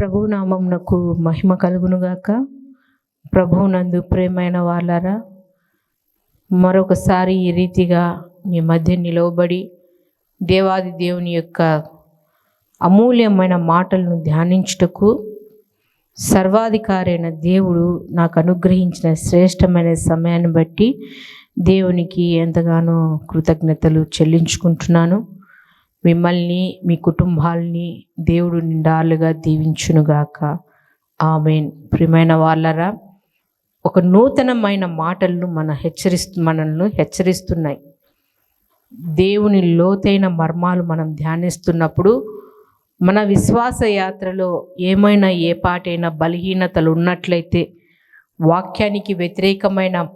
ప్రభునామంనకు మహిమ కలుగునుగాక. ప్రభునందు ప్రేమైన వాళ్ళారా మరొకసారి ఈ రీతిగా మీ మధ్య నిలవబడి దేవాది దేవుని యొక్క అమూల్యమైన మాటలను ధ్యానించుటకు సర్వాధికారి అయిన దేవుడు నాకు అనుగ్రహించిన శ్రేష్టమైన సమయాన్ని బట్టి దేవునికి ఎంతగానో కృతజ్ఞతలు చెల్లించుకుంటున్నాను. మిమ్మల్ని మీ కుటుంబాల్ని దేవుడు నిండాలుగా దీవించునుగాక. ఆమెన్. ప్రియమైన వాళ్ళరా ఒక నూతనమైన మాటలను మన హెచ్చరిస్తు మనల్ని హెచ్చరిస్తున్నాయి. దేవుని లోతైన మర్మాలు మనం ధ్యానిస్తున్నప్పుడు మన విశ్వాస యాత్రలో ఏమైనా ఏ పాటైన బలహీనతలు ఉన్నట్లయితే వాక్యానికి వ్యతిరేకమైన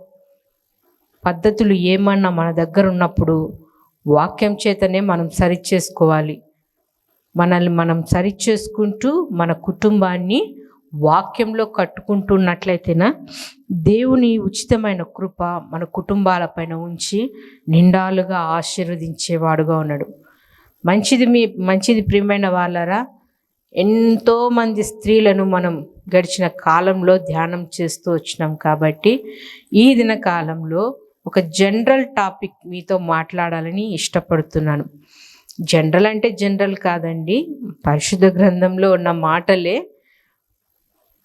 పద్ధతులు ఏమన్నా మన దగ్గర ఉన్నప్పుడు వాక్యం చేతనే మనం సరిచేసుకోవాలి. మనల్ని మనం సరిచేసుకుంటూ మన కుటుంబాన్ని వాక్యంలో కట్టుకుంటున్నట్లయితేనా దేవుని ఉచితమైన కృప మన కుటుంబాలపైన ఉంచి నిండాలుగా ఆశీర్వదించేవాడుగా ఉన్నాడు. మంచిది మీ మంచిది ప్రియమైన వాళ్ళరా ఎంతోమంది స్త్రీలను మనం గడిచిన కాలంలో ధ్యానం చేస్తూ వచ్చినాం కాబట్టి ఈ దిన కాలంలో ఒక జనరల్ టాపిక్ మీతో మాట్లాడాలని ఇష్టపడుతున్నాను. జనరల్ అంటే జనరల్ కాదండి పరిశుద్ధ గ్రంథంలో ఉన్న మాటలే.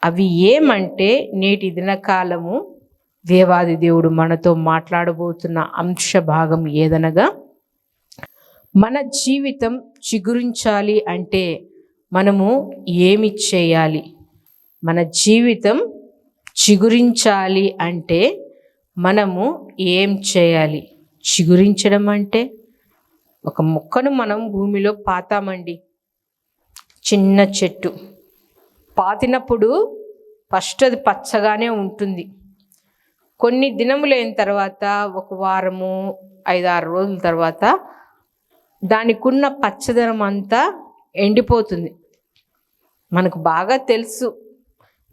అవి ఏమంటే నేటి దినకాలము దేవాది దేవుడు మనతో మాట్లాడబోతున్న అంశ భాగం ఏదనగా మన జీవితం చిగురించాలి అంటే మనము ఏమి చేయాలి? మన జీవితం చిగురించాలి అంటే మనము ఏం చేయాలి? చిగురించడం అంటే ఒక మొక్కను మనం భూమిలో పాతామండి. చిన్న చెట్టు. పాతినప్పుడు ఫస్ట్ అది పచ్చగానే ఉంటుంది. కొన్ని దినములైన తర్వాత ఒక వారము ఐదారు రోజుల తర్వాత దానికున్న పచ్చదనం అంతా ఎండిపోతుంది. మనకు బాగా తెలుసు.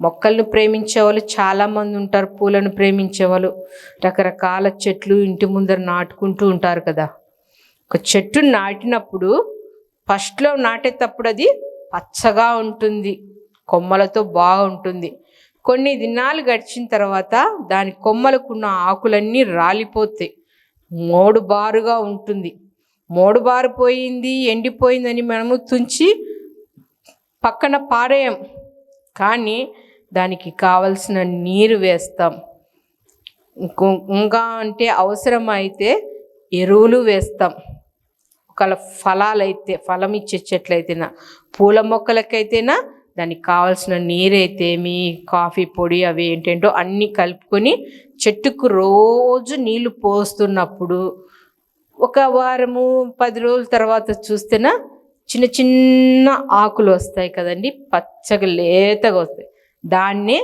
మొక్కలను ప్రేమించే వాళ్ళు చాలామంది ఉంటారు పూలను ప్రేమించే వాళ్ళు. రకరకాల చెట్లు ఇంటి ముందర నాటుకుంటూ ఉంటారు కదా. ఒక చెట్టు నాటినప్పుడు ఫస్ట్లో నాటేటప్పుడు అది పచ్చగా ఉంటుంది కొమ్మలతో బాగుంటుంది. కొన్ని దినాలు గడిచిన తర్వాత దాని కొమ్మలకున్న ఆకులన్నీ రాలిపోతాయి. మోడు బారుగా ఉంటుంది. మోడు బారిపోయింది ఎండిపోయిందని మనము తుంచి పక్కన పారేయం. కానీ దానికి కావలసిన నీరు వేస్తాం. ఇంకా అంటే అవసరమైతే ఎరువులు వేస్తాం. ఒకవేళ ఫలాలైతే ఫలం ఇచ్చే చెట్లయితేనా పూల మొక్కలకైతేనా దానికి కావాల్సిన నీరైతే మీ కాఫీ పొడి అవి ఏంటంటో అన్నీ కలుపుకొని చెట్టుకు రోజు నీళ్ళు పోస్తున్నప్పుడు ఒక వారము పది రోజుల తర్వాత చూస్తేనా చిన్న చిన్న ఆకులు వస్తాయి కదండి పచ్చగా లేతగా వస్తాయి. దాన్నే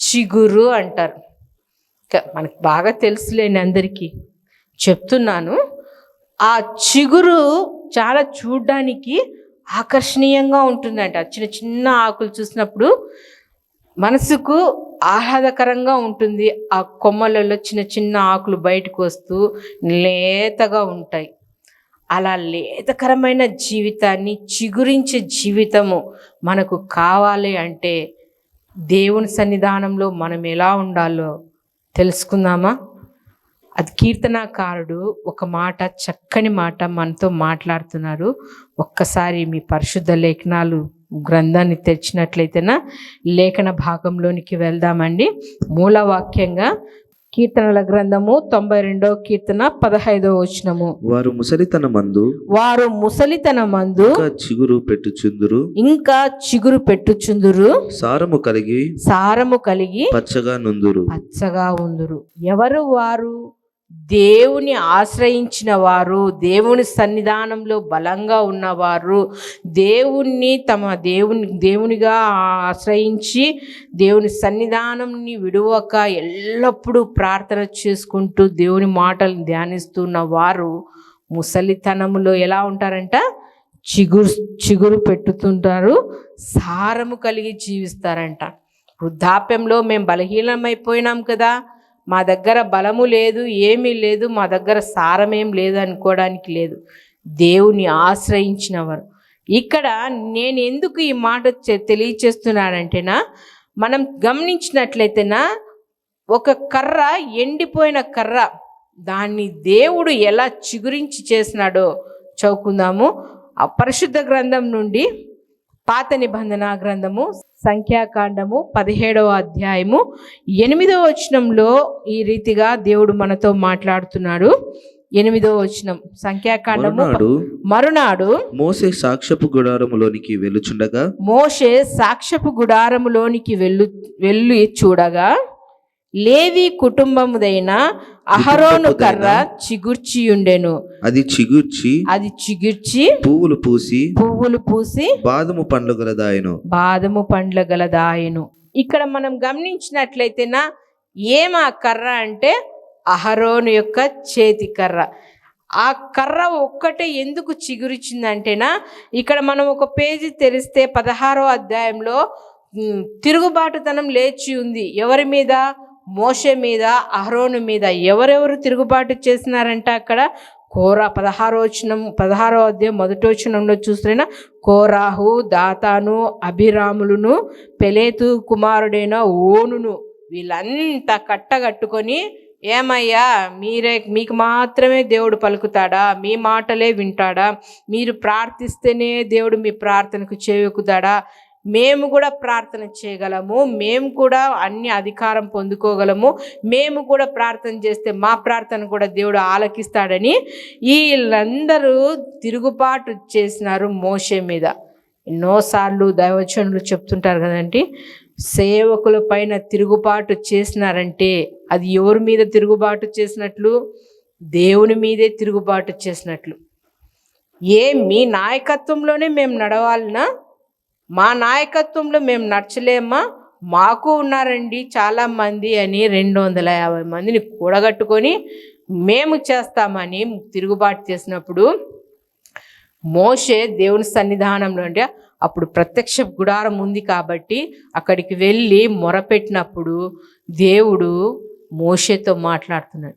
చిగురు అంటారు. మనకు బాగా తెలుసులేని అందరికీ. చెప్తున్నాను ఆ చిగురు చాలా చూడ్డానికి ఆకర్షణీయంగా ఉంటుందంట. చిన్న చిన్న ఆకులు చూసినప్పుడు మనసుకు ఆహ్లాదకరంగా ఉంటుంది. ఆ కొమ్మలలో చిన్న చిన్న ఆకులు బయటకు వస్తూ లేతగా ఉంటాయి. అలా లేతకరమైన జీవితాన్ని చిగురించే జీవితము మనకు కావాలి అంటే దేవుని సన్నిధానంలో మనం ఎలా ఉండాలో తెలుసుకుందామా? అది కీర్తనాకారుడు ఒక మాట చక్కని మాట మనతో మాట్లాడుతున్నారు. ఒక్కసారి మీ పరిశుద్ధ లేఖనాలు గ్రంథాన్ని తెరిచినట్లయితేనా లేఖన భాగంలోనికి వెళ్దామండి. మూలవాక్యంగా కీర్తనల గ్రంథము తొంభై రెండవ కీర్తన పదహైదవ వచనము. వారు ముసలితన మందు వారు ముసలితన మందు చిగురు పెట్టుచుందురు. ఇంకా చిగురు పెట్టుచుందురు. సారము కలిగి సారము కలిగి పచ్చగా నుందురు. పచ్చగా ఉందురు. ఎవరు వారు? దేవుని ఆశ్రయించిన వారు దేవుని సన్నిధానంలో బలంగా ఉన్నవారు దేవుణ్ణి తమ దేవుని దేవునిగా ఆశ్రయించి దేవుని సన్నిధానంని విడువక ఎల్లప్పుడూ ప్రార్థన చేసుకుంటూ దేవుని మాటలు ధ్యానిస్తున్న వారు ముసలితనములో ఎలా ఉంటారంట? చిగురు చిగురు పెట్టుతుంటారు సారము కలిగి జీవిస్తారంట. వృద్ధాప్యంలో మేము బలహీనమైపోయినాం కదా మా దగ్గర బలము లేదు ఏమీ లేదు మా దగ్గర సారమేం లేదు అనుకోవడానికి లేదు. దేవుని ఆశ్రయించినవారు. ఇక్కడ నేను ఎందుకు ఈ మాట తెలియచేస్తున్నానంటేనా మనం గమనించినట్లయితేనా ఒక కర్ర ఎండిపోయిన కర్ర దాన్ని దేవుడు ఎలా చిగురించి చేసినాడో చదువుకుందాము. ఆ పరిశుద్ధ గ్రంథం నుండి పాత నిబంధన గ్రంథము సంఖ్యాకాండము పదిహేడవ అధ్యాయము ఎనిమిదవ వచనంలో ఈ రీతిగా దేవుడు మనతో మాట్లాడుతున్నాడు. ఎనిమిదవ వచనం సంఖ్యాకాండము మరునాడు మోసే సాక్ష్యపు గుడారములోనికి వెళ్ళుచుండగా మోషే సాక్ష్యపు గుడారములోనికి వెళ్ళు వెళ్ళి చూడగా లేవి కుటుంబముదైన అహరోను కర్ర చిగుర్చి ఉండెను అది చిగుర్చి అది చిగుర్చి పువ్వులు పూసి పువ్వులు పూసి బాదము పండ్లు గలదాయను. బాదము పండ్ల గలదాయను. ఇక్కడ మనం గమనించినట్లయితేనా ఏం ఆ కర్ర అంటే అహరోను యొక్క చేతి కర్ర. ఆ కర్ర ఒక్కటే ఎందుకు చిగురిచిందంటేనా ఇక్కడ మనం ఒక పేజీ తెరిస్తే పదహారో అధ్యాయంలో తిరుగుబాటుతనం లేచి ఉంది. ఎవరి మీద? మోషే మీద అహరోను మీద ఎవరెవరు తిరుగుబాటు చేసినారంటే అక్కడ? కోరా పదహారో వచనం పదహారో అధ్యాయం మొదటి వచనంలో చూసిన కోరాహు దాతాను అభిరాములను పెలేతు కుమారుడైన ఓనును వీళ్ళంతా కట్టగట్టుకొని ఏమయ్యా మీరే మీకు మాత్రమే దేవుడు పలుకుతాడా? మీ మాటలే వింటాడా? మీరు ప్రార్థిస్తేనే దేవుడు మీ ప్రార్థనకు చేయూకుతాడా మేము కూడా ప్రార్థన చేయగలము మేము కూడా అన్ని అధికారం పొందుకోగలము మేము కూడా ప్రార్థన చేస్తే మా ప్రార్థన కూడా దేవుడు ఆలకిస్తాడని వీళ్ళందరూ తిరుగుబాటు చేసినారు మోషే మీద. ఎన్నోసార్లు దైవచనులు చెప్తుంటారు కదండి సేవకుల పైన తిరుగుబాటు చేసినారంటే అది ఎవరి మీద తిరుగుబాటు చేసినట్లు? దేవుని మీదే తిరుగుబాటు చేసినట్లు. ఏ మీ నాయకత్వంలోనే మేము నడవాలన్నా మా నాయకత్వంలో మేము నడచలేమా? మాకు ఉన్నారండి చాలా మంది అని రెండు వందల యాభై మందిని కూడగట్టుకొని మేము చేస్తామని తిరుగుబాటు చేసినప్పుడు మోషే దేవుని సన్నిధానంలో అంటే అప్పుడు ప్రత్యక్ష గుడారం ఉంది కాబట్టి అక్కడికి వెళ్ళి మొరపెట్టినప్పుడు దేవుడు మోషేతో మాట్లాడుతున్నాడు.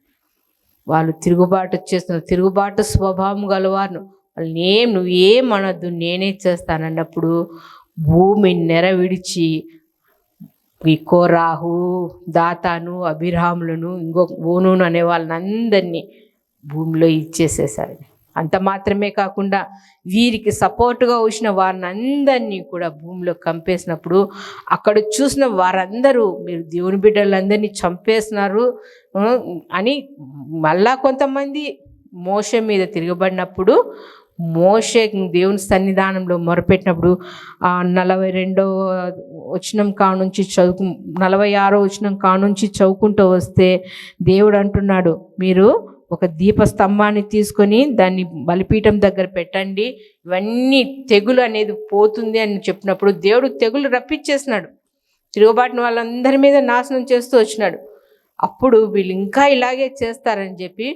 వాళ్ళు తిరుగుబాటు చేస్తున్నారు. తిరుగుబాటు స్వభావం గలవారు. వాళ్ళని ఏం నువ్వు ఏం అనొద్దు నేనే చేస్తానన్నప్పుడు భూమి నెర విడిచి ఈ కోరాహు దాతాను అభిరాములను ఇంకో ఓనును అనే వాళ్ళని భూమిలో ఇచ్చేసేసారు అంత మాత్రమే కాకుండా వీరికి సపోర్టుగా వచ్చిన వారిని అందరినీ కూడా భూమిలో కంపేసినప్పుడు అక్కడ చూసిన వారందరూ మీరు దేవుని బిడ్డలందరినీ చంపేస్తున్నారు అని మళ్ళా కొంతమంది మోసం మీద తిరగబడినప్పుడు మోషే దేవుని సన్నిధానంలో మొరపెట్టినప్పుడు ఆ నలభై రెండో వచనం కానుంచి చదువు నలభై ఆరో వచనం కానుంచి చదువుకుంటూ వస్తే దేవుడు అంటున్నాడు మీరు ఒక దీపస్తంభాన్ని తీసుకొని దాన్ని బలిపీఠం దగ్గర పెట్టండి ఇవన్నీ తెగులు అనేది పోతుంది అని చెప్పినప్పుడు దేవుడు తెగులు రప్పించేసినాడు. తిరుగుబాటున వాళ్ళందరి మీద నాశనం చేస్తూ వచ్చినాడు. అప్పుడు వీళ్ళు ఇంకా ఇలాగే చేస్తారని చెప్పి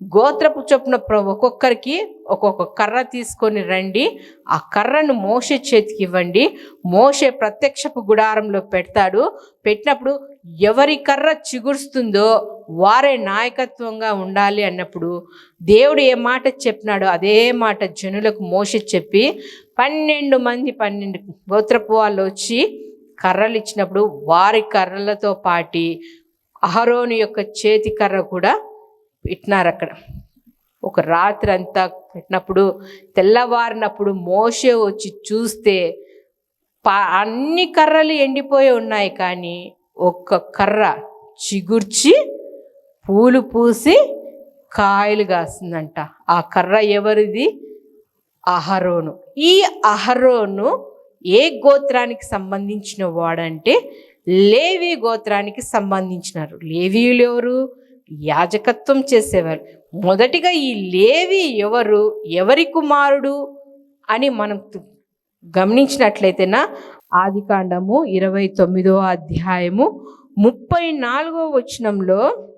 గోత్రపు చొప్పున ప్ర- ఒక్కొక్కరికి ఒక్కొక్క కర్ర తీసుకొని రండి. ఆ కర్రను మోసే చేతికి ఇవ్వండి. మోసే ప్రత్యక్షపు గుడారంలో పెడతాడు. పెట్టినప్పుడు ఎవరి కర్ర చిగురుస్తుందో వారే నాయకత్వంగా ఉండాలి అన్నప్పుడు దేవుడు ఏ మాట చెప్పినాడో అదే మాట జనులకు మోస చెప్పి పన్నెండు మంది పన్నెండు గోత్రపు వాళ్ళు వచ్చి కర్రలు ఇచ్చినప్పుడు వారి కర్రలతో పాటి అహరోని యొక్క చేతి కర్ర కూడా పెట్టినారు అక్కడ. ఒక రాత్రి అంతా పెట్టినప్పుడు తెల్లవారినప్పుడు మోసే వచ్చి చూస్తే పా అన్ని కర్రలు ఎండిపోయి ఉన్నాయి కానీ ఒక్క కర్ర చిగుర్చి పూలు పూసి కాయలు కాస్తుందంట ఆ కర్ర ఎవరిది? అహరోను. ఈ అహరోను ఏ గోత్రానికి సంబంధించిన వాడంటే లేవి గోత్రానికి సంబంధించినారు. లేవీలు ఎవరు? యాజకత్వం చేసేవారు మొదటిగా ఈ లేవి ఎవరు? ఎవరి కుమారుడు? అని మనం గమనించినట్లయితేనా ఆది కాండము ఇరవై తొమ్మిదో అధ్యాయము ముప్పై నాలుగో వచనంలో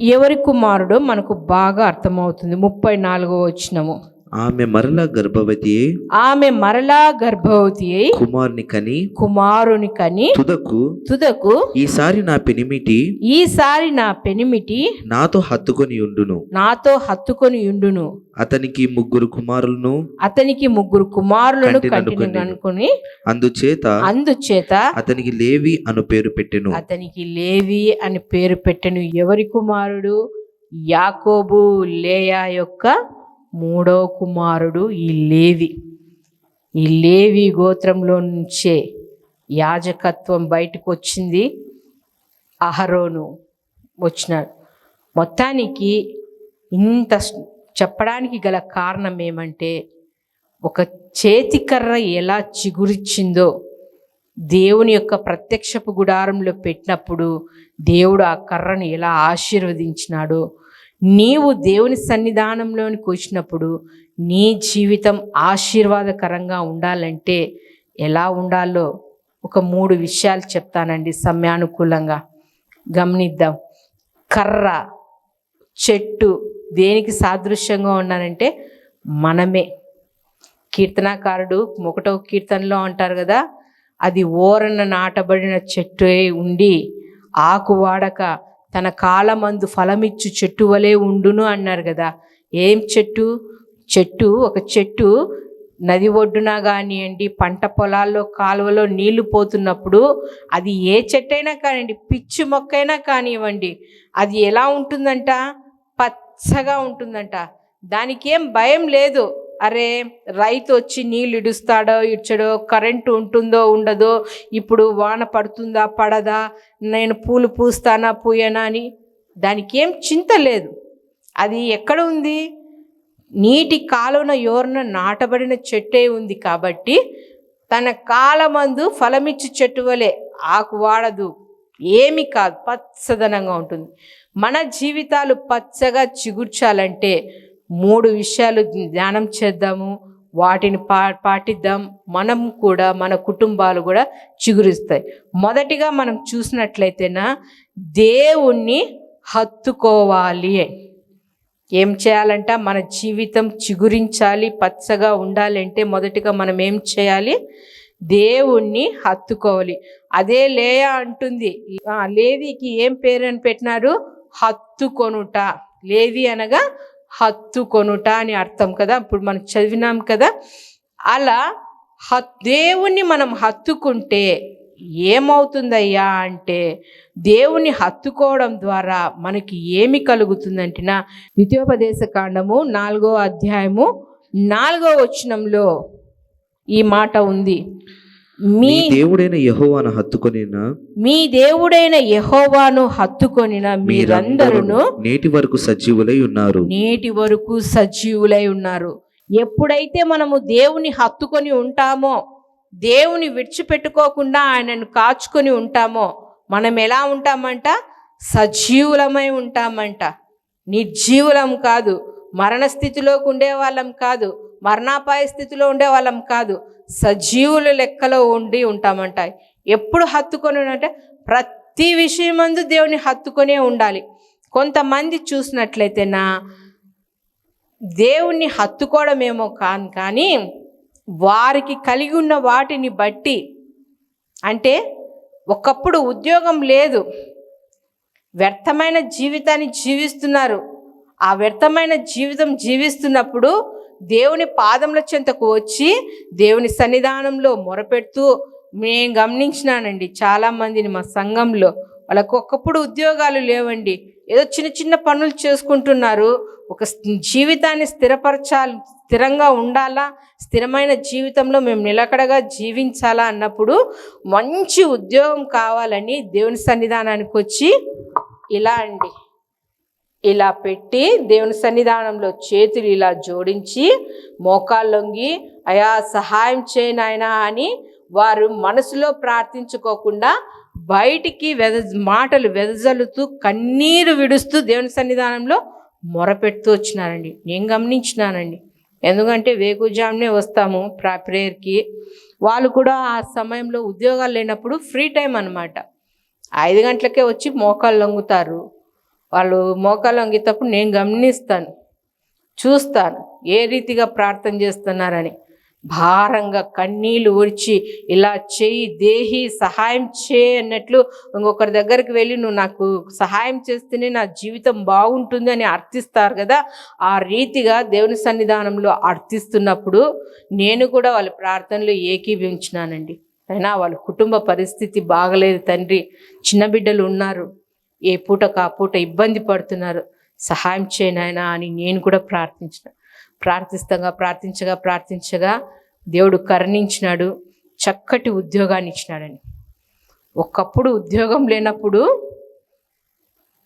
ఎవరి కుమారుడో మనకు బాగా అర్థమవుతుంది. ముప్పై నాలుగో వచనము. ఆమె మరలా గర్భవతి ఆమె మరలా గర్భవతి కుమారుని కని కుమారుని కని తుదకు తుదకు ఈసారి నా పెనిమిటి ఈసారి నా పెనిమిటి నాతో హత్తుకొని ఉండును. నాతో హత్తుకొని ఉండును. అతనికి ముగ్గురు కుమారులను అతనికి ముగ్గురు కుమారులను. అనుకుని అందుచేత అందుచేత అతనికి లేవి అను పేరు పెట్టెను. అతనికి లేవి అని పేరు పెట్టెను ఎవరి కుమారుడు? యాకోబు లేయా యొక్క మూడో కుమారుడు ఈ లేవి. ఈ లేవి గోత్రంలో నుంచే యాజకత్వం బయటకు వచ్చింది అహరోను వచ్చినాడు. మొత్తానికి ఇంత చెప్పడానికి గల కారణం ఏమంటే ఒక చేతికర్ర ఎలా చిగురిచ్చిందో దేవుని యొక్క ప్రత్యక్షపు గుడారంలో పెట్టినప్పుడు దేవుడు ఆ కర్రను ఎలా ఆశీర్వదించినాడో నీవు దేవుని సన్నిధానంలోనికి వచ్చినప్పుడు నీ జీవితం ఆశీర్వాదకరంగా ఉండాలంటే ఎలా ఉండాలో ఒక మూడు విషయాలు చెప్తానండి సమయానుకూలంగా. గమనిద్దాం. కర్ర చెట్టు దేనికి సాదృశ్యంగా ఉన్నానంటే మనమే. కీర్తనాకారుడు ఒకటో కీర్తనలో అంటారు కదా అది ఓరన నాటబడిన చెట్టు ఉండి ఆకు వాడక తన కాలమందు ఫలమిచ్చు చెట్టు వలె ఉండును అన్నారు కదా. ఏం చెట్టు? చెట్టు ఒక చెట్టు నది ఒడ్డున కానివ్వండి పంట పొలాల్లో కాలువలో నీళ్ళు పోతున్నప్పుడు అది ఏ చెట్టైనా కానివ్వండి పిచ్చి మొక్కైనా కానివ్వండి అది ఎలా ఉంటుందంట? పచ్చగా ఉంటుందంట. దానికి ఏం భయం లేదు. అరే రైతు వచ్చి నీళ్ళు ఇడుస్తాడో ఇడ్చడో కరెంటు ఉంటుందో ఉండదో ఇప్పుడు వాన పడుతుందా పడదా నేను పూలు పూస్తానా పూయనా అని దానికి ఏం చింత లేదు. అది ఎక్కడ ఉంది? నీటి కాలువన యోరన నాటబడిన చెట్టే ఉంది కాబట్టి తన కాలమందు ఫలమిచ్చి చెట్టు వలె ఆకు వాడదు. ఏమి కాదు పచ్చదనంగా ఉంటుంది. మన జీవితాలు పచ్చగా చిగుర్చాలంటే మూడు విషయాలు ధ్యానం చేద్దాము. వాటిని పా పాటిద్దాం. మనం కూడా మన కుటుంబాలు కూడా చిగురిస్తాయి. మొదటిగా మనం చూసినట్లయితేనా దేవుణ్ణి హత్తుకోవాలి. ఏం చేయాలంట? మన జీవితం చిగురించాలి పచ్చగా ఉండాలంటే మొదటిగా మనం ఏం చేయాలి? దేవుణ్ణి హత్తుకోవాలి. అదే లేయ అంటుంది. లేవికి ఏం పేరు అని పెట్టినారు? హత్తుకొనుట. లేవి అనగా హత్తుకొనుట అని అర్థం కదా? ఇప్పుడు మనం చదివినాం కదా? అలా హత్ దేవుణ్ణి మనం హత్తుకుంటే ఏమవుతుందయ్యా అంటే దేవుని హత్తుకోవడం ద్వారా మనకి ఏమి కలుగుతుందంటేనా? ద్వితీయోపదేశ కాండము నాలుగో అధ్యాయము నాలుగో వచనంలో ఈ మాట ఉంది. మీ దేవుడైన యెహోవాను హత్తుకొనిన మీ దేవుడైన యెహోవాను హత్తుకొనిన మీరందరూ నేటి వరకు సజీవులై ఉన్నారు. నేటి వరకు సజీవులై ఉన్నారు. ఎప్పుడైతే మనము దేవుని హత్తుకొని ఉంటామో దేవుని విడిచిపెట్టుకోకుండా ఆయనను కాచుకొని ఉంటామో మనం ఎలా ఉంటామంట? సజీవులమై ఉంటామంట. నిర్జీవులం కాదు. మరణ స్థితిలోకి ఉండే వాళ్ళం కాదు. మరణాపాయ స్థితిలో ఉండే వాళ్ళం కాదు. సజీవుల లెక్కలో ఉండి ఉంటామంట. ఎప్పుడు హత్తుకొని అంటే ప్రతి విషయమందు దేవుని హత్తుకొనే ఉండాలి. కొంతమంది చూసినట్లయితేనా దేవుణ్ణి హత్తుకోవడమేమో కాను కానీ వారికి కలిగి ఉన్న వాటిని బట్టి అంటే ఒకప్పుడు ఉద్యోగం లేదు. వ్యర్థమైన జీవితాన్ని జీవిస్తున్నారు. ఆ వ్యర్థమైన జీవితం జీవిస్తున్నప్పుడు దేవుని పాదముల చెంతకు వచ్చి దేవుని సన్నిధానంలో మొరపెడుతూ నేను గమనించినానండి చాలామందిని మా సంఘంలో. వాళ్ళకు ఒకప్పుడు ఉద్యోగాలు లేవండి. ఏదో చిన్న చిన్న పనులు చేసుకుంటున్నారు. ఒక జీవితాన్ని స్థిరపరచాలి స్థిరంగా ఉండాలా స్థిరమైన జీవితంలో మేము నిలకడగా జీవించాలా అన్నప్పుడు మంచి ఉద్యోగం కావాలని దేవుని సన్నిధానానికి వచ్చి ఇలా అండి. ఇలా పెట్టి దేవుని సన్నిధానంలో చేతులు ఇలా జోడించి మోకాళ్ళొంగి అయా సహాయం చేయనాయనా అని వారు మనసులో ప్రార్థించుకోకుండా బయటికి వెద మాటలు వెదజల్లుతూ కన్నీరు విడుస్తూ దేవుని సన్నిధానంలో మొరపెడుతూ వచ్చినారండి. నేను గమనించినానండి. ఎందుకంటే వేకుజామునే వస్తాము ప్రా ప్రేయర్కి. వాళ్ళు కూడా ఆ సమయంలో ఉద్యోగాలు లేనప్పుడు ఫ్రీ టైం అనమాట ఐదు గంటలకే వచ్చి మోకాళ్ళు లొంగుతారు. వాళ్ళు మోకాలు అంగితప్పుడు నేను గమనిస్తాను చూస్తాను ఏ రీతిగా ప్రార్థన చేస్తున్నారని. భారంగా కన్నీళ్ళు ఊడ్చి ఇలా చేయి దేహి సహాయం చేయి అన్నట్లు ఇంకొకరి దగ్గరికి వెళ్ళి నువ్వు నాకు సహాయం చేస్తేనే నా జీవితం బాగుంటుంది అని అర్థిస్తారు కదా. ఆ రీతిగా దేవుని సన్నిధానంలో అర్థిస్తున్నప్పుడు నేను కూడా వాళ్ళ ప్రార్థనలో ఏకీభవించినానండి. అయినా వాళ్ళ కుటుంబ పరిస్థితి బాగలేదు తండ్రి. చిన్న బిడ్డలు ఉన్నారు. ఏ పూటకు ఆ పూట ఇబ్బంది పడుతున్నారు. సహాయం చేయనాయనా అని నేను కూడా ప్రార్థించిన. ప్రార్థిస్తంగా ప్రార్థించగా ప్రార్థించగా దేవుడు కరుణించినాడు. చక్కటి ఉద్యోగాన్ని ఇచ్చినాడని ఒకప్పుడు ఉద్యోగం లేనప్పుడు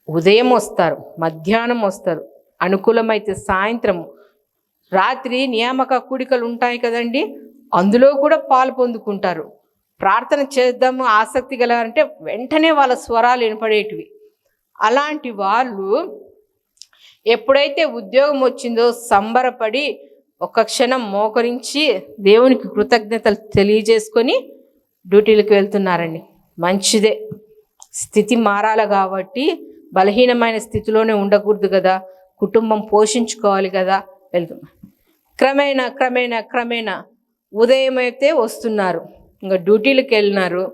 ఉదయం వస్తారు మధ్యాహ్నం వస్తారు. అనుకూలమైతే సాయంత్రం రాత్రి నియామక కూడికలు ఉంటాయి కదండి అందులో కూడా పాలు పొందుకుంటారు. ప్రార్థన చేద్దాము ఆసక్తి గల అంటే వెంటనే వాళ్ళ స్వరాలు వినపడేటివి. అలాంటి వాళ్ళు ఎప్పుడైతే ఉద్యోగం వచ్చిందో సంబరపడి ఒక క్షణం మోకరించి దేవునికి కృతజ్ఞతలు తెలియజేసుకొని డ్యూటీలకు వెళ్తున్నారండి. మంచిదే. స్థితి మారాలి కాబట్టి బలహీనమైన స్థితిలోనే ఉండకూడదు కదా. కుటుంబం పోషించుకోవాలి కదా. వెళ్తున్నా క్రమేణా క్రమేణా క్రమేణా ఉదయం అయితే వస్తున్నారు. ఇంకా డ్యూటీలకు వెళ్ళినారు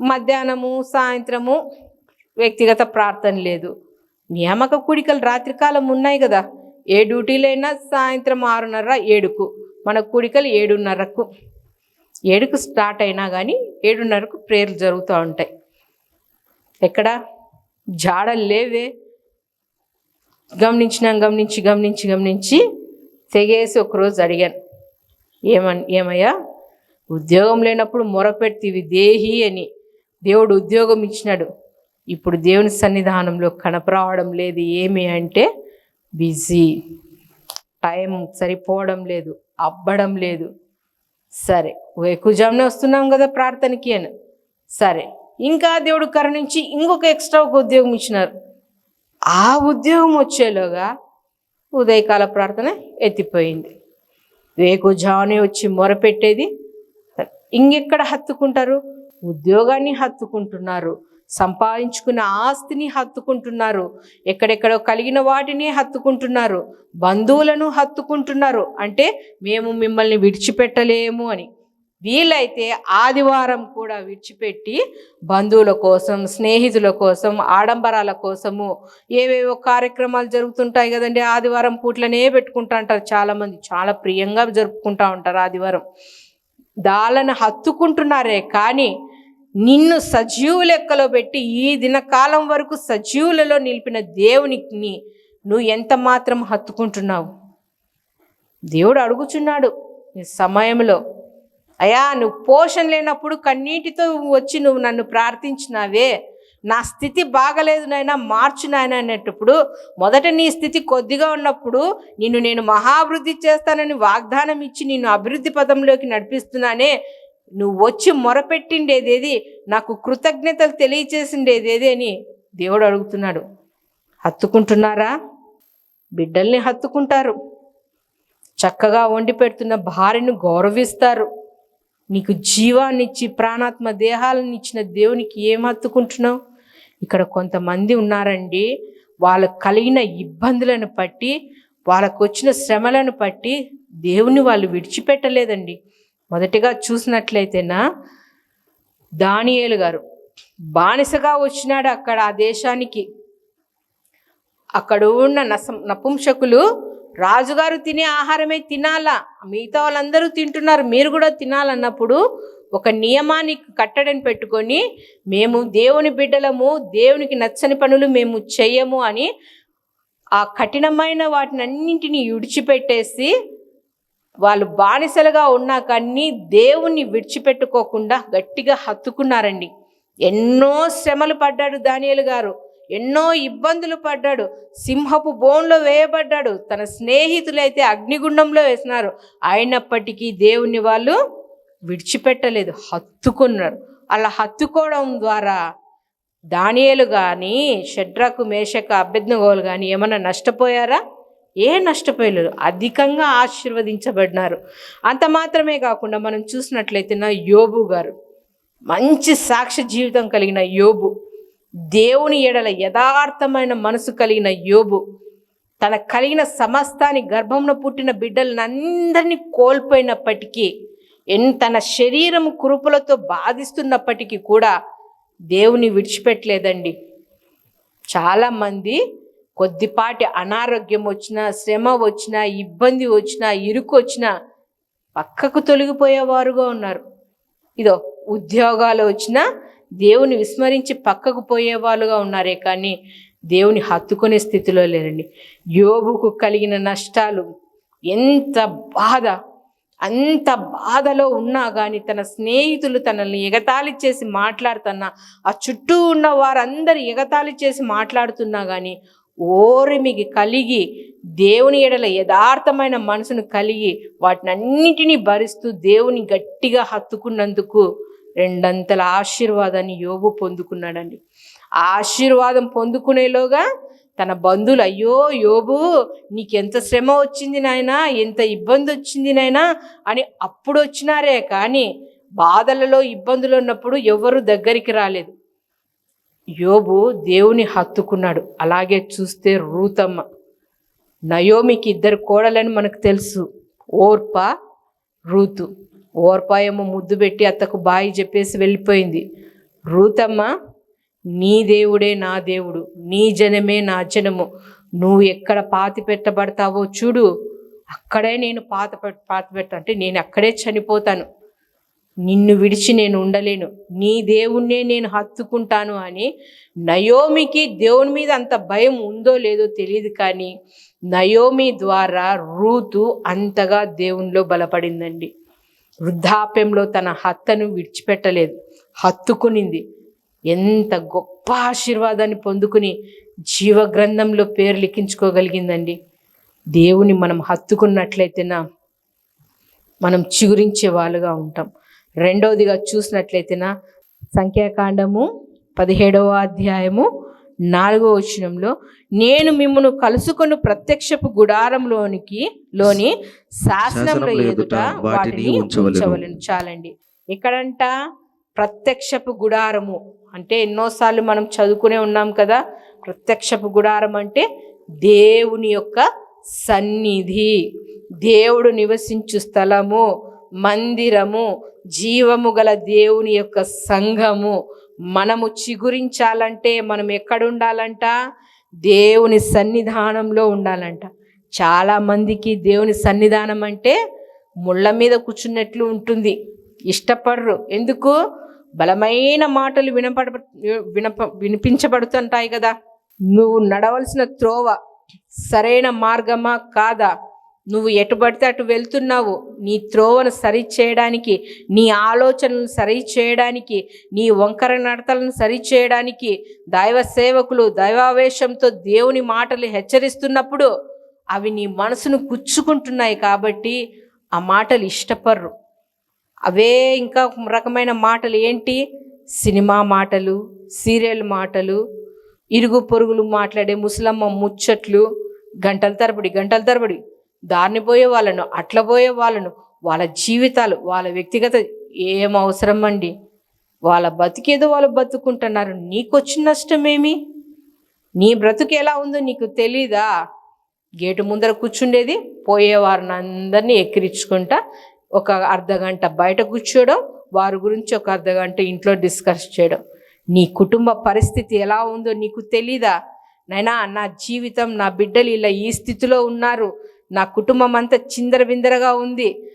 మధ్యాహ్నము సాయంత్రము వ్యక్తిగత ప్రార్థన లేదు. నియామక కూడికలు రాత్రికాలం ఉన్నాయి కదా. ఏ డ్యూటీలైనా సాయంత్రం ఆరున్నర ఏడుకు. మన కూడికలు ఏడున్నరకు. ఏడుకు స్టార్ట్ అయినా కానీ ఏడున్నరకు ప్రేయర్లు జరుగుతూ ఉంటాయి. ఎక్కడ? జాడలు లేవే. గమనించినాం గమనించి గమనించి గమనించి తెగేసి ఒకరోజు అడిగాను. ఏమన్ ఏమయ్యా? ఉద్యోగం లేనప్పుడు మొరపెడితివి దేహి అని. దేవుడు ఉద్యోగం ఇచ్చినాడు. ఇప్పుడు దేవుని సన్నిధానంలో కనపరావడం లేదు ఏమి అంటే బిజీ. టైం సరిపోవడం లేదు అబ్బడం లేదు. సరే ఎక్కువ జామునే వస్తున్నాం కదా ప్రార్థనకి అని. సరే ఇంకా దేవుడు కరుణించి ఇంకొక ఎక్స్ట్రా ఒక ఉద్యోగం ఇచ్చినారు. ఆ ఉద్యోగం వచ్చేలోగా ఉదయకాల ప్రార్థన ఎత్తిపోయింది. వేకుజామునే వచ్చి మొరపెట్టేది. ఇంకెక్కడ హత్తుకుంటారు? ఉద్యోగాన్ని హత్తుకుంటున్నారు. సంపాదించుకున్న ఆస్తిని హత్తుకుంటున్నారు. ఎక్కడెక్కడో కలిగిన వాటిని హత్తుకుంటున్నారు. బంధువులను హత్తుకుంటున్నారు. అంటే మేము మిమ్మల్ని విడిచిపెట్టలేము అని. వీలైతే ఆదివారం కూడా విడిచిపెట్టి బంధువుల కోసం స్నేహితుల కోసం ఆడంబరాల కోసము ఏవేవో కార్యక్రమాలు జరుగుతుంటాయి కదండి. ఆదివారం పూట్లనే పెట్టుకుంటా ఉంటారు చాలామంది. చాలా ప్రియంగా జరుపుకుంటా ఉంటారు ఆదివారం. దాలను హత్తుకుంటున్నారే కానీ నిన్ను సజీవు లెక్కలో పెట్టి ఈ దినకాలం వరకు సజీవులలో నిలిపిన దేవునికి నువ్వు ఎంత మాత్రం హత్తుకుంటున్నావు? దేవుడు అడుగుచున్నాడు ఈ సమయంలో అయా నువ్వు పోషణ లేనప్పుడు కన్నీటితో వచ్చి నువ్వు నన్ను ప్రార్థించినావే. నా స్థితి బాగలేదు నాయనా మార్చు నాయన అనేటప్పుడు మొదట నీ స్థితి కొద్దిగా ఉన్నప్పుడు నిన్ను నేను మహాభివృద్ధి చేస్తానని వాగ్దానం ఇచ్చి నిన్ను అభివృద్ధి పదంలోకి నడిపిస్తున్నానే. నువ్వు వచ్చి మొరపెట్టిండేదేది? నాకు కృతజ్ఞతలు తెలియచేసిండేదేది అని దేవుడు అడుగుతున్నాడు. హత్తుకుంటున్నారా? బిడ్డల్ని హత్తుకుంటారు. చక్కగా వండి పెడుతున్న భార్యను గౌరవిస్తారు. నీకు జీవాన్నిచ్చి ప్రాణాత్మ దేహాలను ఇచ్చిన దేవునికి ఏం హత్తుకుంటున్నావు? ఇక్కడ కొంతమంది ఉన్నారండి. వాళ్ళకు కలిగిన ఇబ్బందులను బట్టి వాళ్ళకు వచ్చిన శ్రమలను బట్టి దేవుని వాళ్ళు విడిచిపెట్టలేదండి. మొదటిగా చూసినట్లయితేనా? దానియేలు గారు బానిసగా వచ్చినాడు అక్కడ ఆ దేశానికి. అక్కడ ఉన్న నస నపుంసకులు రాజుగారు తినే ఆహారమే తినాలా. మిగతా వాళ్ళందరూ తింటున్నారు. మీరు కూడా తినాలన్నప్పుడు ఒక నియమాన్ని కట్టడని పెట్టుకొని మేము దేవుని బిడ్డలము దేవునికి నచ్చని పనులు మేము చెయ్యము అని ఆ కఠినమైన వాటిని అన్నింటినీ విడిచిపెట్టేసి వాళ్ళు బానిసలుగా ఉన్నా కానీ దేవుణ్ణి విడిచిపెట్టుకోకుండా గట్టిగా హత్తుకున్నారండి. ఎన్నో శ్రమలు పడ్డాడు దానియలు గారు. ఎన్నో ఇబ్బందులు పడ్డాడు. సింహపు బోన్లో వేయబడ్డాడు. తన స్నేహితులైతే అగ్నిగుండంలో వేసినారు. అయినప్పటికీ దేవుని వాళ్ళు విడిచిపెట్టలేదు. హత్తుకున్నారు. అలా హత్తుకోవడం ద్వారా దానియలు కానీ షడ్రకు మేషక అభ్యర్థగోలు కానీ ఏమైనా నష్టపోయారా? ఏ నష్టపోయలేరు అధికంగా ఆశీర్వదించబడినారు. అంత మాత్రమే కాకుండా మనం చూసినట్లయితే నా యోబు గారు మంచి సాక్ష్య జీవితం కలిగిన యోబు దేవుని ఎడల యథార్థమైన మనసు కలిగిన యోబు తన కలిగిన సమస్తాన్ని గర్భంలో పుట్టిన బిడ్డలనందరినీ కోల్పోయినప్పటికీ ఎన్ తన శరీరం కురుపులతో బాధిస్తున్నప్పటికీ కూడా దేవుని విడిచిపెట్టలేదండి. చాలామంది కొద్దిపాటి అనారోగ్యం వచ్చినా శ్రమ వచ్చినా ఇబ్బంది వచ్చినా ఇరుకు వచ్చినా పక్కకు తొలగిపోయేవారుగా ఉన్నారు. ఇదో ఉద్యోగాలు వచ్చినా దేవుని విస్మరించి పక్కకు పోయేవాళ్ళుగా ఉన్నారే కానీ దేవుని హత్తుకునే స్థితిలో లేరండి. యోగుకు కలిగిన నష్టాలు ఎంత బాధ అంత బాధలో ఉన్నా కానీ తన స్నేహితులు తనల్ని ఎగతాళి చేసి మాట్లాడుతున్నా ఆ చుట్టూ ఉన్న వారందరూ ఎగతాళి చేసి మాట్లాడుతున్నా కానీ ఓరిమికి కలిగి దేవుని ఎడల యథార్థమైన మనసును కలిగి వాటిని అన్నిటినీ భరిస్తూ దేవుని గట్టిగా హత్తుకున్నందుకు రెండంతల ఆశీర్వాదాన్ని యోగు పొందుకున్నాడండి. ఆశీర్వాదం పొందుకునేలోగా తన బంధువులు అయ్యో యోబు నీకెంత శ్రమ వచ్చింది నాయనా ఎంత ఇబ్బంది వచ్చింది నాయనా అని అప్పుడు వచ్చినారే కానీ బాధలలో ఇబ్బందులు ఉన్నప్పుడు ఎవరు దగ్గరికి రాలేదు. యోబు దేవుని హత్తుకున్నాడు. అలాగే చూస్తే రూతమ్మ. నయోమికి ఇద్దరు కోడలని మనకు తెలుసు. ఓర్ప రూతు. ఓర్ప ఏమో ముద్దు పెట్టి అత్తకు బాయి చెప్పేసి వెళ్ళిపోయింది. రూతమ్మ నీ దేవుడే నా దేవుడు. నీ జనమే నా జనము. నువ్వు ఎక్కడ పాతి పెట్టబడతావో చూడు. అక్కడే నేను పాత పెట్- పాతి పెట్ట అంటే నేను అక్కడే చనిపోతాను. నిన్ను విడిచి నేను ఉండలేను. నీ దేవుణ్ణే నేను హత్తుకుంటాను అని నయోమికి దేవుని మీద అంత భయం ఉందో లేదో తెలియదు కానీ నయోమి ద్వారా రూతు అంతగా దేవునిలో బలపడిందండి. వృద్ధాప్యంలో తన హత్తను విడిచిపెట్టలేదు. హత్తుకునింది. ఎంత గొప్ప ఆశీర్వాదాన్ని పొందుకుని జీవగ్రంథంలో పేరు లిఖించుకోగలిగిందండి. దేవుని మనం హత్తుకున్నట్లయితేనా మనం చిగురించే వాళ్ళుగా ఉంటాం. రెండవదిగా చూసినట్లయితేనా? సంఖ్యాకాండము పదిహేడవ అధ్యాయము నాలుగవ వచనంలో నేను మిమ్మను కలుసుకొని ప్రత్యక్షపు గుడారంలోనికి లోని శాసనముల ఎదుట వాటిని ఉంచవలను. చాలండి. ఎక్కడంట? ప్రత్యక్షపు గుడారము. అంటే ఎన్నోసార్లు మనం చదువుకునే ఉన్నాం కదా ప్రత్యక్షపు గుడారం అంటే దేవుని యొక్క సన్నిధి దేవుడు నివసించు స్థలము. మందిరము జీవము గల దేవుని యొక్క సంఘము. మనము చిగురించాలంటే మనం ఎక్కడ ఉండాలంట దేవుని సన్నిధానంలో ఉండాలంట. చాలా మందికి దేవుని సన్నిధానం అంటే ముళ్ళ మీద కూర్చున్నట్లు ఉంటుంది. ఇష్టపడరు. ఎందుకు? బలమైన మాటలు వినపడ వినప వినిపించబడుతుంటాయి కదా. నువ్వు నడవలసిన త్రోవ సరైన మార్గమా? కాదా? నువ్వు ఎటు పడితే అటు వెళ్తున్నావు. నీ త్రోవను సరి చేయడానికి నీ ఆలోచనలను సరి చేయడానికి నీ వంకర నడతలను సరి చేయడానికి దైవ సేవకులు దైవావేశంతో దేవుని మాటలు హెచ్చరిస్తున్నప్పుడు అవి నీ మనసును గుచ్చుకుంటున్నాయి కాబట్టి ఆ మాటలు ఇష్టపడరు. అవే ఇంకా ఒక రకమైన మాటలు ఏంటి? సినిమా మాటలు సీరియల్ మాటలు ఇరుగు పొరుగులు మాట్లాడే ముసలమ్మ ముచ్చట్లు గంటల తరబడి గంటల తరబడి. దారిని పోయే వాళ్ళను అట్ల పోయే వాళ్ళను వాళ్ళ జీవితాలు వాళ్ళ వ్యక్తిగత ఏం అవసరం అండి? వాళ్ళ బతికేదో వాళ్ళు బతుకుంటున్నారు. నీకొచ్చిన నష్టమేమి? నీ బ్రతుకు ఎలా ఉందో నీకు తెలీదా? గేటు ముందర కూర్చుండేది పోయేవారిని అందరినీ ఎక్కిరించుకుంటా ఒక అర్ధ గంట బయట కూర్చోవడం వారి గురించి ఒక అర్ధ గంట ఇంట్లో డిస్కస్ చేయడం. నీ కుటుంబ పరిస్థితి ఎలా ఉందో నీకు తెలీదా? నైనా నా జీవితం నా బిడ్డలు ఇలా ఈ స్థితిలో ఉన్నారు. నా కుటుంబం అంతా చిందరబిందరగా ఉంది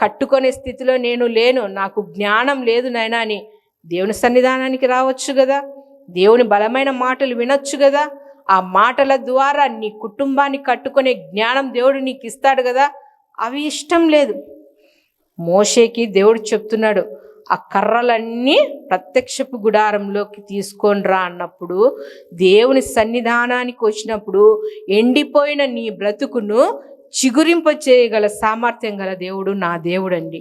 కట్టుకునే స్థితిలో నేను లేను. నాకు జ్ఞానం లేదు నాయనా అని. దేవుని సన్నిధానానికి రావచ్చు కదా. దేవుని బలమైన మాటలు వినొచ్చు కదా. ఆ మాటల ద్వారా నీ కుటుంబాన్ని కట్టుకునే జ్ఞానం దేవుడు నీకు ఇస్తాడు కదా. అవి ఇష్టం లేదు. మోషేకి దేవుడు చెప్తున్నాడు ఆ కర్రలన్నీ ప్రత్యక్షపు గుడారంలోకి తీసుకొని రా అన్నప్పుడు దేవుని సన్నిధానానికి వచ్చినప్పుడు ఎండిపోయిన నీ బ్రతుకును చిగురింప చేయగల సామర్థ్యం గల దేవుడు నా దేవుడండి.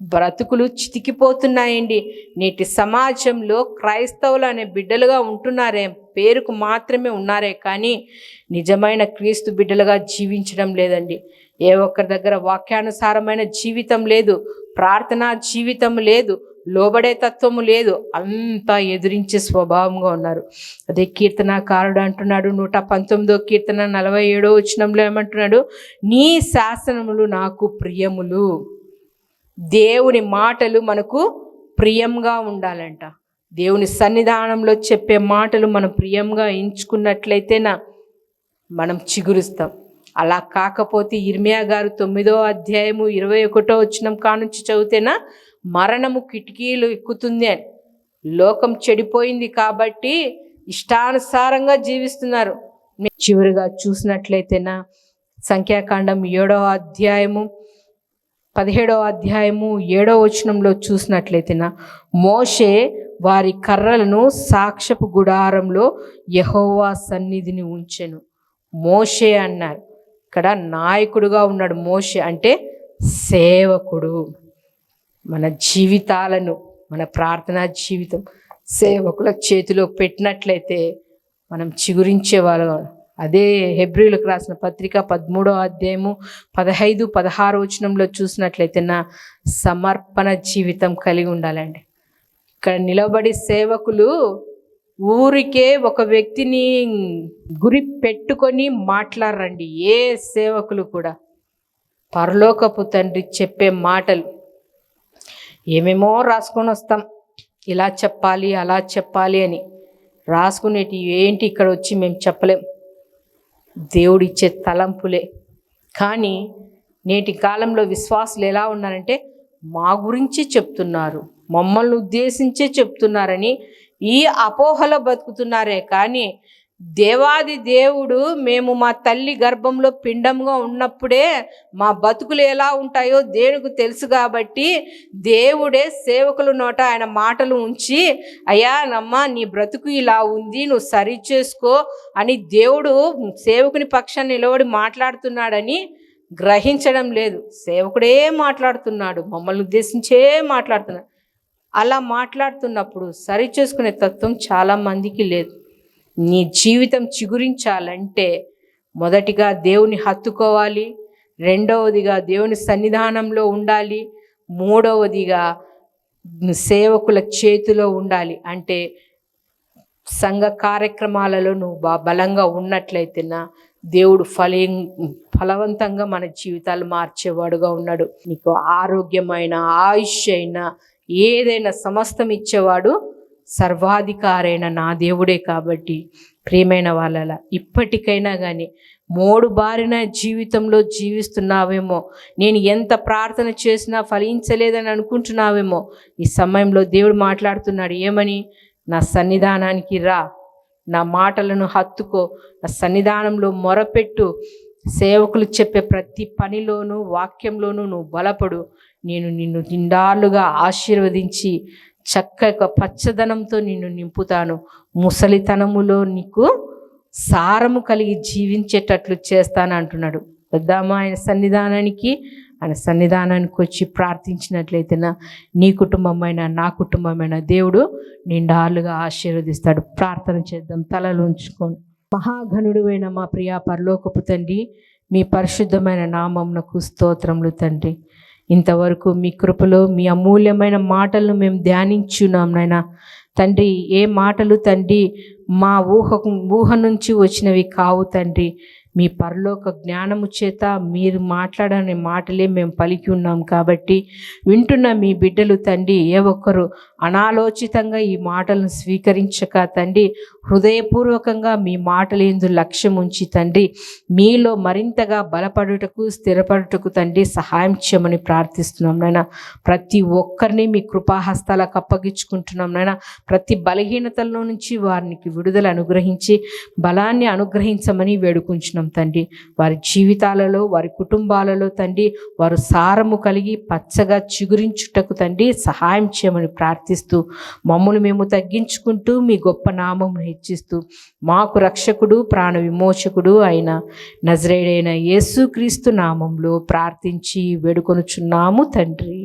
బ్రతుకులు చితికిపోతున్నాయండి. నేటి సమాజంలో క్రైస్తవులు అనే బిడ్డలుగా ఉంటున్నారే పేరుకు మాత్రమే ఉన్నారే కానీ నిజమైన క్రీస్తు బిడ్డలుగా జీవించడం లేదండి. ఏ ఒక్కరి దగ్గర వాక్యానుసారమైన జీవితం లేదు ప్రార్థనా జీవితం లేదు లోబడే తత్వము లేదు అంతా ఎదిరించే స్వభావంగా ఉన్నారు. అదే కీర్తనకారుడు అంటున్నాడు నూట పంతొమ్మిదో కీర్తన నలభై ఏడో వచ్చినంలో ఏమంటున్నాడు నీ శాసనములు నాకు ప్రియములు. దేవుని మాటలు మనకు ప్రియంగా ఉండాలంట. దేవుని సన్నిధానంలో చెప్పే మాటలు మనం ప్రియంగా ఎంచుకున్నట్లయితేనా మనం చిగురుస్తాం. అలా కాకపోతే ఇర్మియా గారు తొమ్మిదో అధ్యాయము ఇరవై ఒకటో వచ్చిన కానుంచి చదివితేనా? మరణము కిటికీలు ఎక్కుతుంది అని. లోకం చెడిపోయింది కాబట్టి ఇష్టానుసారంగా జీవిస్తున్నారు. చివరిగా చూసినట్లయితేనా? సంఖ్యాకాండం ఏడవ అధ్యాయము పదిహేడవ అధ్యాయము ఏడవ వచనంలో చూసినట్లయితేనా? మోషే వారి కర్రలను సాక్షపు గుడారంలో యెహోవా సన్నిధిని ఉంచెను. మోషే అన్నారు ఇక్కడ నాయకుడుగా ఉన్నాడు మోషే అంటే సేవకుడు. మన జీవితాలను మన ప్రార్థనా జీవితం సేవకుల చేతిలో పెట్టినట్లయితే మనం చిగురించే వాళ్ళు అదే హెబ్రిలకు రాసిన పత్రిక పదమూడో అధ్యాయము పదహైదు పదహారు వచనంలో చూసినట్లయితే నా సమర్పణ జీవితం కలిగి ఉండాలండి. ఇక్కడ నిలబడి సేవకులు ఊరికే ఒక వ్యక్తిని గురి పెట్టుకొని మాట్లాడరండి ఏ సేవకులు కూడా. పరలోకపు తండ్రి చెప్పే మాటలు ఏమేమో రాసుకొని వస్తాం. ఇలా చెప్పాలి అలా చెప్పాలి అని రాసుకునేటి ఏంటి ఇక్కడ వచ్చి మేము చెప్పలేం. దేవుడిచ్చే తలంపులే. కానీ నేటి కాలంలో విశ్వాసులు ఎలా ఉన్నారంటే మా గురించి చెప్తున్నారు మమ్మల్ని ఉద్దేశించే చెప్తున్నారని ఈ అపోహలో బతుకుతున్నారే కానీ దేవాది దేవుడు మేము మా తల్లి గర్భంలో పిండంగా ఉన్నప్పుడే మా బతుకులు ఎలా ఉంటాయో దేవునికి తెలుసు కాబట్టి దేవుడే సేవకుల నోట ఆయన మాటలు ఉంచి అయ్యా నమ్మ నీ బ్రతుకు ఇలా ఉంది నువ్వు సరి చేసుకో అని దేవుడు సేవకుని పక్షాన్ని నిలబడి మాట్లాడుతున్నాడని గ్రహించడం లేదు. సేవకుడే మాట్లాడుతున్నాడు మమ్మల్ని ఉద్దేశించే మాట్లాడుతున్నాడు. అలా మాట్లాడుతున్నప్పుడు సరిచేసుకునే తత్వం చాలా మందికి లేదు. నీ జీవితం చిగురించాలంటే మొదటిగా దేవుని హత్తుకోవాలి రెండవదిగా దేవుని సన్నిధానంలో ఉండాలి మూడవదిగా సేవకుల చేతిలో ఉండాలి. అంటే సంఘ కార్యక్రమాలలో నువ్వు బా బలంగా ఉన్నట్లయితేనా దేవుడు ఫలి ఫలవంతంగా మన జీవితాలు మార్చేవాడుగా ఉన్నాడు. నీకు ఆరోగ్యమైన ఆయుష్ అయినా ఏదైనా సమస్తం ఇచ్చేవాడు సర్వాధికారైన నా దేవుడే కాబట్టి ప్రియమైన వాళ్ళ ఇప్పటికైనా కానీ మూడు బారిన జీవితంలో జీవిస్తున్నావేమో నేను ఎంత ప్రార్థన చేసినా ఫలించలేదని అనుకుంటున్నావేమో ఈ సమయంలో దేవుడు మాట్లాడుతున్నాడు ఏమని? నా సన్నిధానానికి రా నా మాటలను హత్తుకో నా సన్నిధానంలో మొరపెట్టు సేవకులు చెప్పే ప్రతి పనిలోనూ వాక్యంలోనూ నువ్వు బలపడు నేను నిన్ను నిండాలుగా ఆశీర్వదించి చక్కగా పచ్చదనంతో నిన్ను నింపుతాను. ముసలితనములో నీకు సారము కలిగి జీవించేటట్లు చేస్తాను అంటున్నాడు. వద్దామా? ఆయన సన్నిధానానికి ఆయన సన్నిధానానికి వచ్చి ప్రార్థించినట్లయితేనా నీ కుటుంబమైన నా కుటుంబమైన దేవుడు నిండాలుగా ఆశీర్వదిస్తాడు. ప్రార్థన చేద్దాం. తలలు ఉంచుకోండి మహాఘనుడువైన మా ప్రియా పరలోకపు తండ్రి మీ పరిశుద్ధమైన నామమునకు స్తోత్రములు తండ్రి. ఇంతవరకు మీ కృపలో మీ అమూల్యమైన మాటలను మేము ధ్యానించున్నాం నాయన. తండ్రి ఏ మాటలు తండ్రి మా ఊహకు ఊహ నుంచి వచ్చినవి కావు తండ్రి. మీ పరలోక జ్ఞానము చేత మీరు మాట్లాడని మాటలే మేము పలికి ఉన్నాం కాబట్టి వింటున్న మీ బిడ్డలు తండ్రి ఏ ఒక్కరు అనాలోచితంగా ఈ మాటలను స్వీకరించక తండ్రి హృదయపూర్వకంగా మీ మాటలు ఎందు లక్ష్యం ఉంచి తండ్రి మీలో మరింతగా బలపడుటకు స్థిరపడుటకు తండ్రి సహాయం చేయమని ప్రార్థిస్తున్నాం నాయన. ప్రతి ఒక్కరిని మీ కృపాహస్తాలకు అప్పగించుకుంటున్నాం నాయన. ప్రతి బలహీనతల్లో నుంచి వారికి విడుదల అనుగ్రహించి బలాన్ని అనుగ్రహించమని వేడుకుంటున్నాం తండ్రి. వారి జీవితాలలో వారి కుటుంబాలలో తండ్రి వారు సారము కలిగి పచ్చగా చిగురించుటకు తండ్రి సహాయం చేయమని ప్రార్థి ప్రార్థిస్తూ మమ్మల్ని మేము తగ్గించుకుంటూ మీ గొప్ప నామం హెచ్చిస్తూ మాకు రక్షకుడు ప్రాణ విమోచకుడు అయిన నజరేడైన యేసుక్రీస్తు నామంలో ప్రార్థించి వేడుకొనుచున్నాము తండ్రి.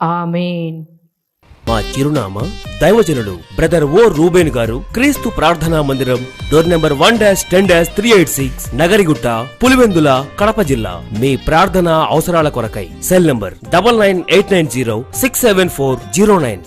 ఆమెన్. మా చిరునామా దైవజనుడు బ్రదర్ ఓ రూబేన్ గారు క్రీస్తు ప్రార్థనా మందిరం door number one dash ten dash three eight six Nagarigutta Pulivendula Kadapa జిల్లా. మీ ప్రార్థనా అవసరాల కొరకై cell number double nine eight nine zero six seven four zero nine.